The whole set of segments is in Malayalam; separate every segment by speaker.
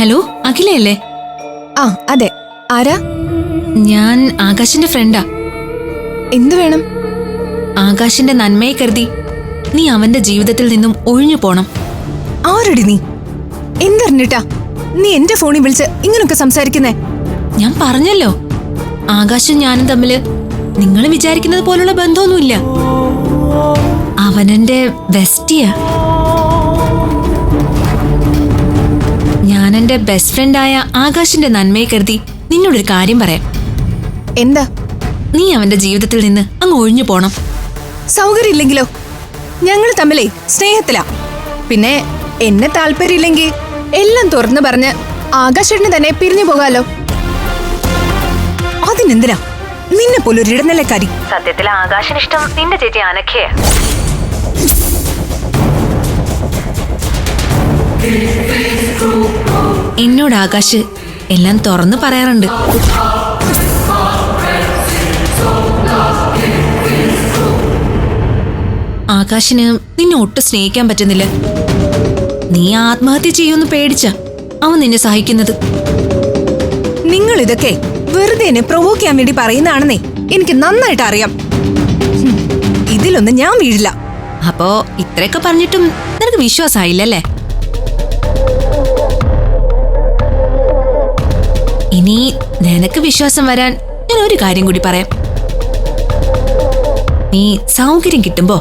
Speaker 1: ഹലോ അഖിലയല്ലേ?
Speaker 2: ആ അതെ. ആരാ?
Speaker 1: ഞാൻ ആകാശിന്റെ ഫ്രണ്ടാ
Speaker 2: എന്തു വേണം?
Speaker 1: ആകാശിന്റെ നന്മയെ കരുതി നീ അവന്റെ ജീവിതത്തിൽ നിന്നും ഒഴിഞ്ഞു പോണം.
Speaker 2: ആരടി നീ? എന്തറിഞ്ഞിട്ടാ? നീ എന്റെ ഫോണിൽ വിളിച്ച് ഇങ്ങനൊക്കെ സംസാരിക്കുന്നേ?
Speaker 1: ഞാൻ പറഞ്ഞല്ലോ. ആകാശും ഞാനും തമ്മിൽ നിങ്ങൾ വിചാരിക്കുന്നത് പോലുള്ള ബന്ധമൊന്നുമില്ല. അവനെന്റെ ബെസ്റ്റിയാ. ഞാൻ എന്റെ ബെസ്റ്റ് ഫ്രണ്ടായ ആകാശിന്റെ നന്മയെ കരുതി നിന്നോടൊരു കാര്യം പറയാം.
Speaker 2: എന്താ?
Speaker 1: നീ അവന്റെ ജീവിതത്തിൽ നിന്ന് അങ്ങ് ഒഴിഞ്ഞു പോണം.
Speaker 2: സൗകര്യമില്ലെങ്കിലോ? ഞങ്ങൾ തമ്മിലേ സ്നേഹത്തിലാ. പിന്നെ എന്നെ താല്പര്യമില്ലെങ്കിൽ എല്ലാം തുറന്നു പറഞ്ഞ് ആകാശേട്ടന് തന്നെ പിരിഞ്ഞു പോകാലോ? അതിനെന്തിനാ? നിന്നെ പോലൊരു ഇടനിലക്കാരി.
Speaker 1: സത്യത്തിൽ ആകാശന് ഇഷ്ടം നിന്റെ ചേച്ചി അനഖയ എന്നോട് ആകാശ് എല്ലാം തുറന്നു പറയാറുണ്ട്. ആകാശിന് നിന്നെ ഒട്ടും സ്നേഹിക്കാൻ പറ്റുന്നില്ല. നീ ആത്മഹത്യ ചെയ്യുമെന്ന് പേടിച്ച അവൻ നിന്നെ സഹിക്കുന്നത്
Speaker 2: നിങ്ങൾ ഇതൊക്കെ വെറുതെ എന്നെ പ്രൊവോക്ക് ചെയ്യാൻ വേണ്ടി പറയുന്നതാണെന്നേ എനിക്ക് നന്നായിട്ട് അറിയാം. ഇതിലൊന്നും ഞാൻ വീഴില്ല.
Speaker 1: അപ്പോ ഇത്രയൊക്കെ പറഞ്ഞിട്ടും നിനക്ക് വിശ്വാസമായില്ലല്ലേ? ഇനി നിനക്ക് വിശ്വാസം വരാൻ ഞാൻ ഒരു കാര്യം കൂടി പറയാം. നീ സൗകര്യം കിട്ടുമ്പോ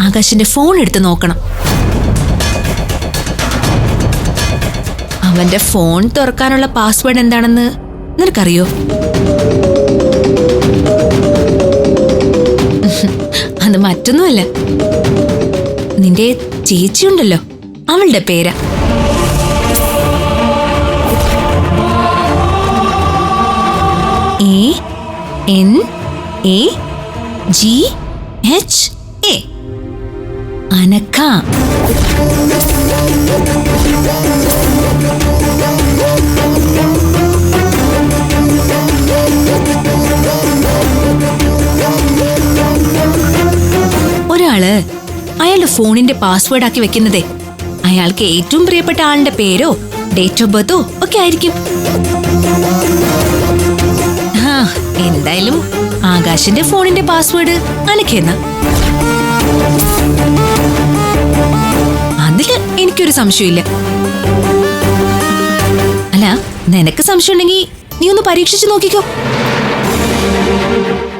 Speaker 1: ആകാശിന്റെ ഫോൺ എടുത്ത് നോക്കണം. അവന്റെ ഫോൺ തുറക്കാനുള്ള പാസ്വേഡ് എന്താണെന്ന് നിനക്കറിയോ? അത് മറ്റൊന്നുമല്ല. നിന്റെ ചേച്ചിയുണ്ടല്ലോ അവളുടെ പേരാ. A N A G H A അനക്ക ഒരാൾ അയാളുടെ ഫോണിന്റെ പാസ്വേഡ് ആക്കി വെക്കുന്നതേ. അയാൾക്ക് ഏറ്റവും പ്രിയപ്പെട്ട ആളിന്റെ പേരോ ഡേറ്റ് ഓഫ് ബർത്തോ ഒക്കെ ആയിരിക്കും. എന്തായാലും ആകാശിന്റെ ഫോണിന്റെ പാസ്വേഡ് അനക്കെന്ന. അതിൽ എനിക്കൊരു സംശയമില്ല അല്ല നിനക്ക് സംശയം ഉണ്ടെങ്കിൽ നീ ഒന്ന് പരീക്ഷിച്ചു നോക്കിക്കോ.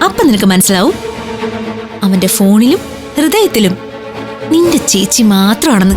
Speaker 1: അപ്പൊ നിനക്ക് മനസ്സിലാവും. അവന്റെ ഫോണിലും ഹൃദയത്തിലും നിന്റെ ചേച്ചി മാത്രമാണെന്ന്